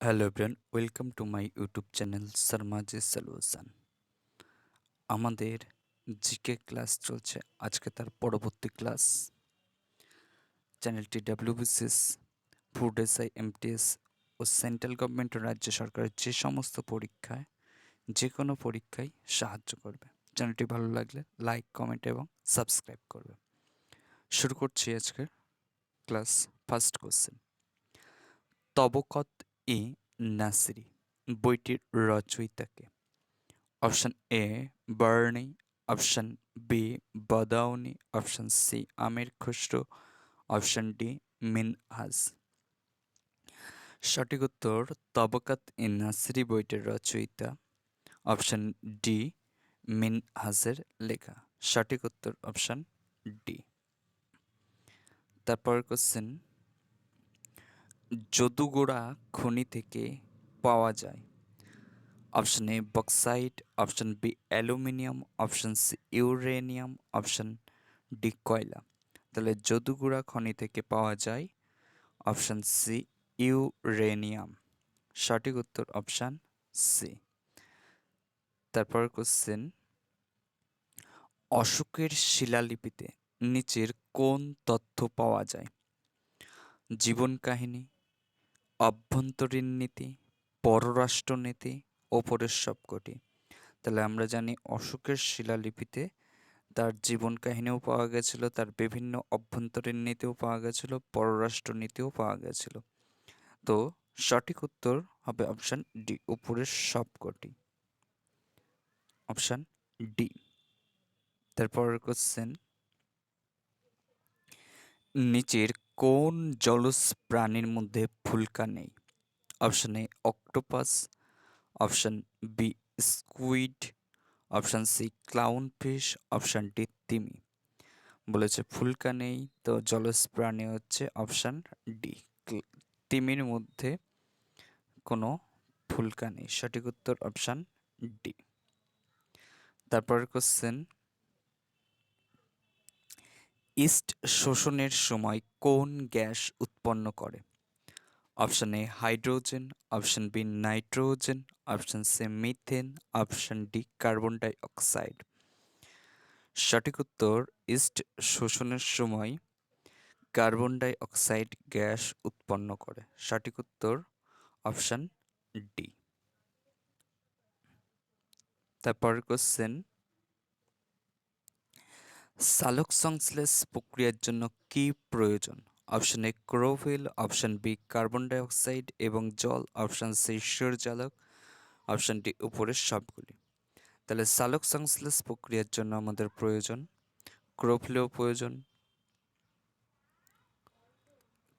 Hello everyone welcome to my YouTube channel Sharmaji solution আমাদের GK class চলছে, আজকে তার পরবর্তী ক্লাস। চ্যানেলটি ডাব্লিউবিসিএস, ফুড এসআই এমটিএস ও সেন্ট্রাল গভর্নমেন্ট ও রাজ্য সরকারের যে সমস্ত পরীক্ষায়, যে কোনো পরীক্ষায় সাহায্য করবে। চ্যানেলটি ভালো লাগলে লাইক, কমেন্ট এবং সাবস্ক্রাইব করবে। শুরু করছি আজকের class first question. Tabaqat i Nasiri বইটির রচয়িতাকে। Option A, Barani. Option B, Badauni. Option C, Amir Khusrau. Option D, Minhaj. সঠিক উত্তর, তবকাত ই নাসরি বইটির রচয়িতা। অপশন ডি, মিনহাজের লেখা। সঠিক উত্তর, অপশন ডি। তারপর কোশ্চেন যদুগোড়া খনি থেকে পাওয়া যায়। Option A bauxite option B aluminium, option C uranium, option D কয়লা। তাহলে যদুগুড়া খনি থেকে পাওয়া যায় অপশন সি ইউরেনিয়াম। সঠিক উত্তর অপশান সি। তারপর কোশ্চেন অশোকের শিলালিপিতে নিচের কোন তথ্য পাওয়া যায়? জীবন কাহিনী অভ্যন্তরীণ নীতি পররাষ্ট্রনীতি ওপরের সবকটি তাহলে আমরা জানি অশোকের শিলালিপিতে তার জীবন কাহিনীও পাওয়া গেছিল, তার বিভিন্ন অভ্যন্তরীণ নীতিও পাওয়া গেছিল, পররাষ্ট্র নীতিও পাওয়া গেছিল। তো সঠিক উত্তর হবে অপশান ডি উপরের সবকটি অপশান ডি তারপর কোশ্চেন নিচের কোন জলজ প্রাণীর মধ্যে ফুলকা নেই? Option A, octopus. Option B, squid. Option C clown fish option D, তিমি। বলেছে ফুলকা নেই, তো জলজ প্রাণী হচ্ছে অপশান ডি। তিমির মধ্যে কোনো ফুলকা নেই। সঠিক উত্তর অপশান ডি। তারপর কোশ্চেন ইস্ট শোষণের সময় কোন গ্যাস উৎপন্ন করে? Option A, hydrogen, option B, nitrogen, option C, methane, option D, carbon dioxide সঠিক উত্তর, ইস্ট শোষণের সময় কার্বন ডাইঅক্সাইড গ্যাস উৎপন্ন করে। সঠিক উত্তর, অপশান ডি। তারপর কোশ্চেন সালোক সংশ্লেষ প্রক্রিয়ার জন্য কি প্রয়োজন? Option A chlorophyll option B carbon dioxide এবং জল, অপশন সি সূর্যালোক অপশন ডি উপরের সবগুলি। তাহলে সালোক সংশ্লেষ প্রক্রিয়ার জন্য আমাদের প্রয়োজন ক্রোফিলও প্রয়োজন,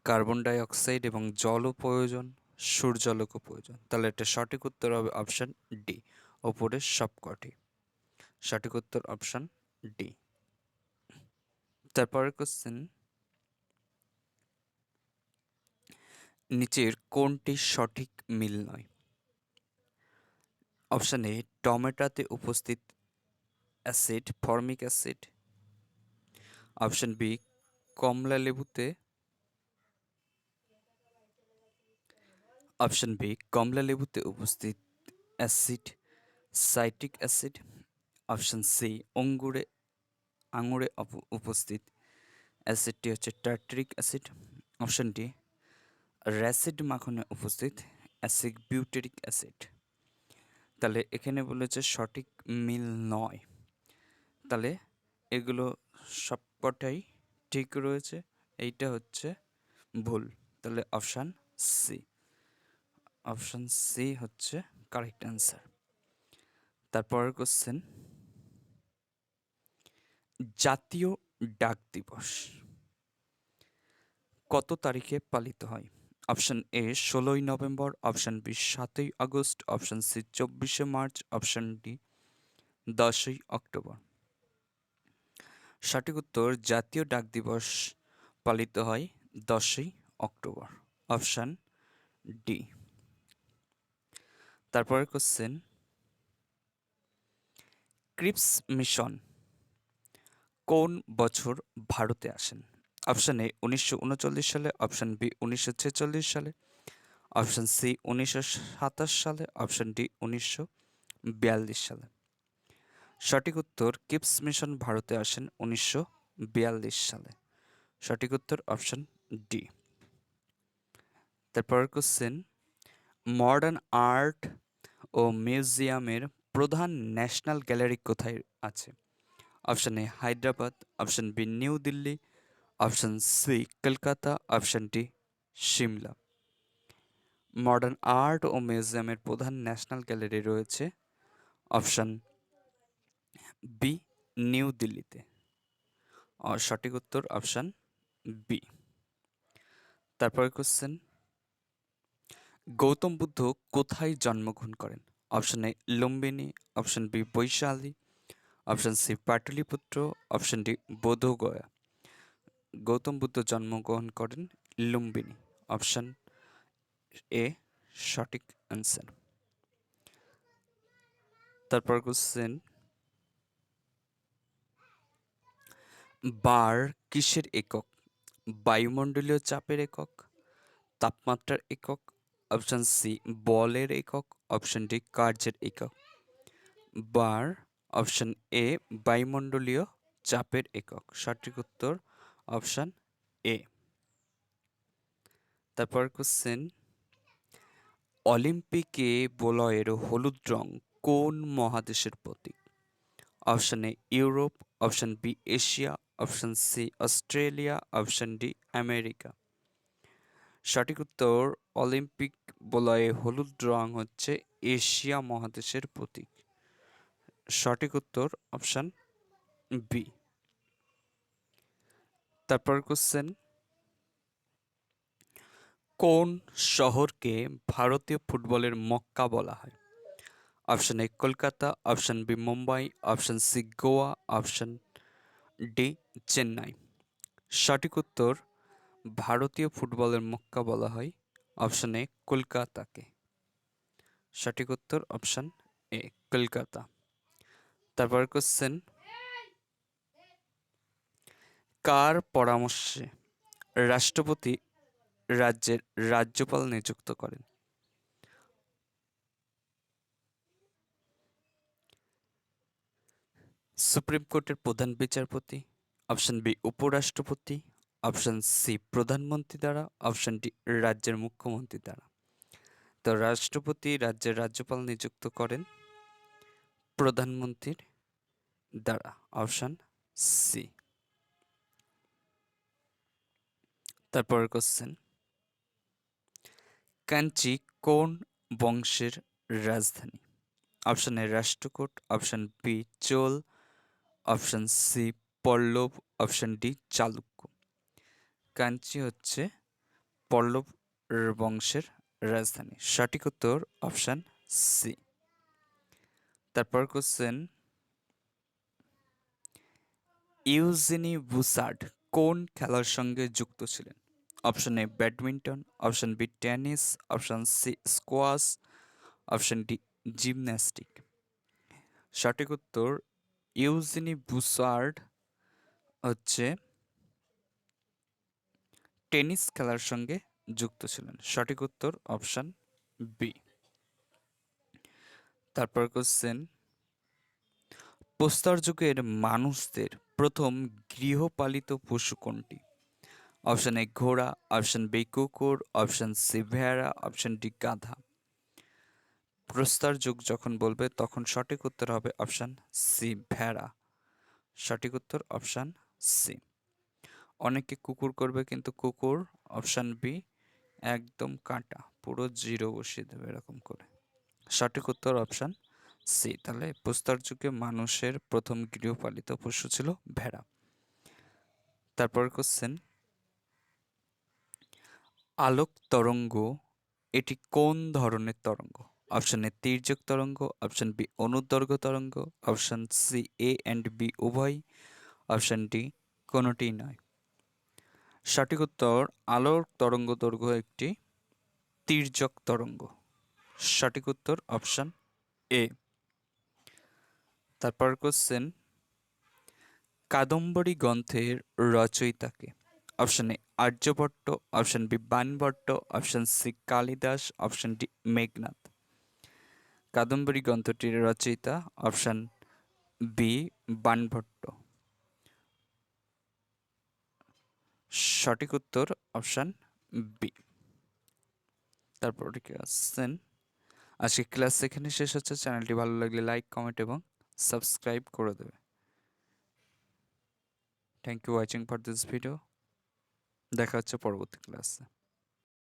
কার্বন ডাইঅক্সাইড এবং জলও প্রয়োজন সূর্যালোকও প্রয়োজন। তাহলে এটা সঠিক উত্তর হবে অপশন ডি ওপরের সবকটি। সঠিক উত্তর অপশন ডি। তারপরের কোশ্চেন নিচের কোনটি সঠিক মিল নয়? অপশান এ টমেটোতে উপস্থিত acid formic acid option B কমলা লেবুতে। অপশান বি কমলা লেবুতে উপস্থিত acid citric acid option C অঙ্গুরে আঙুরে উপস্থিত। অ্যাসিডটি হচ্ছে টার্ট্রিক অ্যাসিড। অপশান ডি র্যাসিড মাখনে উপস্থিত অ্যাসিড বিউটেরিক অ্যাসিড। তাহলে এখানে বলেছে সঠিক মিল নয়। তাহলে এগুলো সবকটাই ঠিক রয়েছে, এইটা হচ্ছে ভুল। তাহলে অপশান সি। অপশান সি হচ্ছে কারেক্ট অ্যান্সার। তারপরের কোশ্চেন জাতীয় ডাক দিবস। কত তারিখে পালিত হয়? অপশন এ, ষোলোই নভেম্বর, অপশন বি, সাতই আগস্ট, অপশন সি, চব্বিশে মার্চ, অপশন ডি, দশই অক্টোবর। সঠিক উত্তর, জাতীয় ডাক দিবস পালিত হয় দশই অক্টোবর, অপশান ডি। তারপরে কোশ্চেন ক্রিপস মিশন কোন বছর ভারতে আসেন? অপশান এ উনিশশো উনচল্লিশ সালে, অপশান বি উনিশশো ছেচল্লিশ সালে, অপশন সি উনিশশো সাতাশ সালে, অপশন ডি উনিশশো বিয়াল্লিশ সালে। সঠিক উত্তর কিপস মিশন ভারতে আসেন উনিশশো বিয়াল্লিশ সালে। সঠিক উত্তর অপশন ডি। তারপর কোশ্চেন মডার্ন আর্ট ও মিউজিয়ামের প্রধান ন্যাশনাল গ্যালারি কোথায় আছে? Option A Hyderabad option B New Delhi option C Kolkata option D Shimla modern art ও মিউজিয়ামের প্রধান ন্যাশনাল গ্যালারি রয়েছে। অপশন বি নিউ দিল্লিতে সঠিক উত্তর অপশন বি তারপরে কোশ্চেন গৌতম বুদ্ধ কোথায় জন্মগ্রহণ করেন? Option A Lumbini option B Vaishali option C, Pataliputra, option D, Bodhgaya. Gautam Buddha জন্মগ্রহণ করেন লুম্বিনী। অপশন এ, সঠিক অ্যান্সার তারপর কোশ্চেন বার কিসের একক? বায়ুমণ্ডলীয় চাপের একক, তাপমাত্রার একক, অপশন সি, বলের একক, অপশন ডি, কার্যের একক। বার অপশন এ, বায়ুমণ্ডলীয় চাপের একক। সঠিক উত্তর, অপশন এ। তারপর কোশ্চেন অলিম্পিকে বলয়ের হলুদ রং কোন মহাদেশের প্রতীক? Option A, Europe, option B, Asia, option C, Australia, option D, America. সঠিক উত্তর, অলিম্পিক বলয়ে হলুদ রং হচ্ছে এশিয়া মহাদেশের প্রতীক। সঠিক উত্তর অপশান বি। তারপর কোশ্চেন কোন শহরকে ভারতীয় ফুটবলের মক্কা বলা হয়? Option A Kolkata, option B Mumbai, option C Goa, option D Chennai. সঠিক উত্তর, ভারতীয় ফুটবলের মক্কা বলা হয় অপশন এ কলকাতাকে। সঠিক উত্তর অপশন এ কলকাতা। তারপর কোশ্চেন কার পরামর্শে রাষ্ট্রপতি রাজ্যের রাজ্যপাল নিযুক্ত করেন? সুপ্রিম কোর্টের প্রধান বিচারপতি অপশন বি উপরাষ্ট্রপতি অপশন সি প্রধানমন্ত্রী দ্বারা অপশন ডি রাজ্যের মুখ্যমন্ত্রী দ্বারা। তো রাষ্ট্রপতি রাজ্যের রাজ্যপাল নিযুক্ত করেন প্রধানমন্ত্রীর দ্বারা অপশন সি তারপর কোশ্চেন কাঞ্চি কোন বংশের রাজধানী? Option A Rashtrakuta option B Chola option C Pallava option D Chalukya. Kanchi হচ্ছে পল্লব বংশের রাজধানী। সঠিক উত্তর অপশন সি তারপর কোশ্চেন ইউজেনি বুসার্ড কোন খেলার সঙ্গে যুক্ত ছিলেন? Option A badminton, option B tennis, option C squash, option D gymnastic. সঠিক উত্তর ইউজিনি বুসার্ড হচ্ছে টেনিস খেলার সঙ্গে যুক্ত ছিলেন। সঠিক উত্তর অপশন বি। তারপর কোশ্চেন প্রস্তর যুগের মানুষদের প্রথম গৃহপালিত পশু কোনটি? অপশন এ ঘোড়া, অপশন বি কুকুর, অপশন সি ভেড়া, অপশন ডি গাধা। প্রস্তর যুগ যখন বলবে তখন সঠিক উত্তর হবে অপশন সি ভেড়া। সঠিক উত্তর অপশন সি। অনেকে কুকুর করবে কিন্তু কুকুর, অপশন বি একদম কাঁটা, পুরো জিরো বসিয়ে দেবে এরকম করে। সঠিক উত্তর অপশন সি, তাহলে প্রস্তর যুগে মানুষের প্রথম গৃহপালিত পশু ছিল ভেড়া। তারপর কোশ্চেন আলোক তরঙ্গ, এটি কোন ধরনের তরঙ্গ? অপশন এ তির্যক তরঙ্গ অপশন বি অনুদৈর্ঘ্য তরঙ্গ option C A and B উভয়। অপশন ডি কোনোটি নয়। সঠিক উত্তর আলোর তরঙ্গ দৈর্ঘ্য একটি তির্যক তরঙ্গ। সঠিক উত্তর অপশন এ তারপর কোশ্চেন কাদম্বরী গ্রন্থের রচয়িতাকে। Option A Aryabhata option B Banabhatta option C Kalidas option D Meghnath. Kadambari গ্রন্থটির রচয়িতা অপশন বি বাণভট্ট সঠিক উত্তর অপশন বি তারপর ঠিক আসছেন আজকে ক্লাস এখানে শেষ হচ্ছে। চ্যানেলটি ভালো লাগলে লাইক কমেন্ট এবং সাবস্ক্রাইব করে দেবে। Thank you watching for this video দেখা হচ্ছে পরবর্তী ক্লাসে